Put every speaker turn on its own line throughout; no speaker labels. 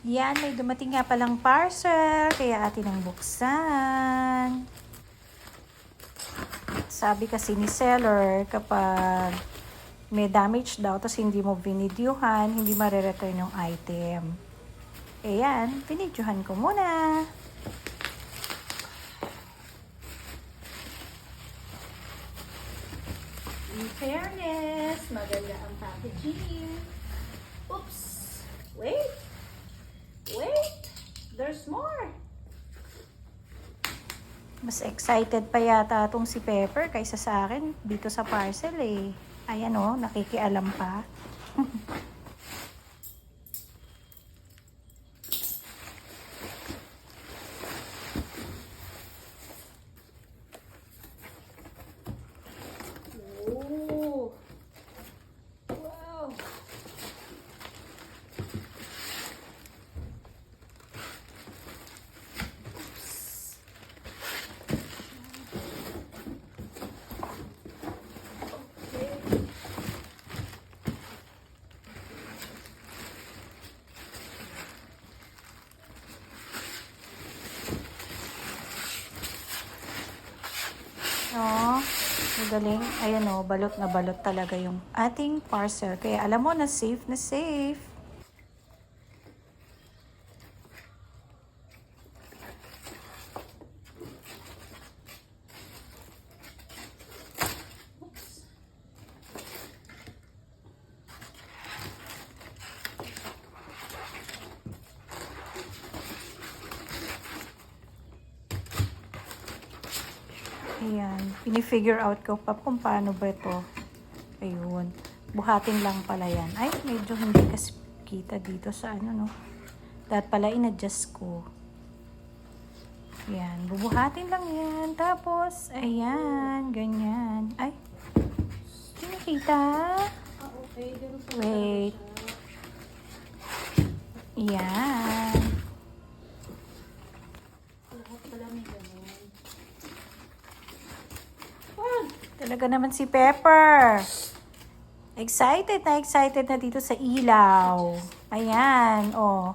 Yan, may dumating nga palang parcel, kaya atin ang buksan. Sabi kasi ni seller, kapag may damage daw, tapos hindi mo binidyuhan, hindi marereturn yung item. Ayan, binidyuhan ko muna. In fairness, maganda ang packaging. Oops! Wait! Mas excited pa yata itong si Pepper kaysa sa akin dito sa parcel eh. Ayan o, nakikialam pa. Oh. Wow. No, magaling. Ayan o, balot na balot talaga yung ating parcel. Kaya alam mo na safe na safe. Ayan, pinifigure out ko pa kung paano ba ito. Ayun, buhatin lang pala yan. Ay, medyo hindi kasi kita dito sa ano, no. Dapat pala in-adjust ko. Ayan, bubuhatin lang yan. Tapos, ayan, ganyan. Ay.
Ganun po
Wait. Ayan.
Lahat pala may ganun.
Talaga naman si Pepper. Excited na excited na dito sa ilaw. Ayan, oh.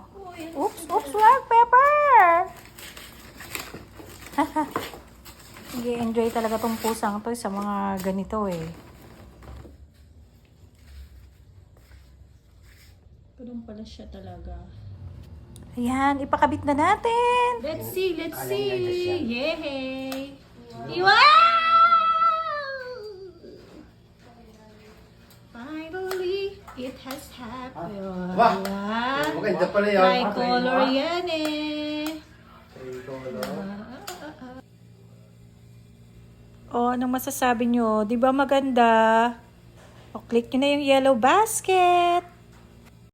Oops, oops, wag, Pepper! Nag-enjoy talaga tong pusang to sa mga ganito eh.
ganun pala siya talaga.
Ayan, ipakabit na natin.
Let's see, let's see. Yay! Wow! It has happened.
Wah!
Wala.
Maganda pala yan.
Tricolor yan eh.
Oh, anong masasabi nyo? Di ba maganda? O, click nyo na yung yellow basket.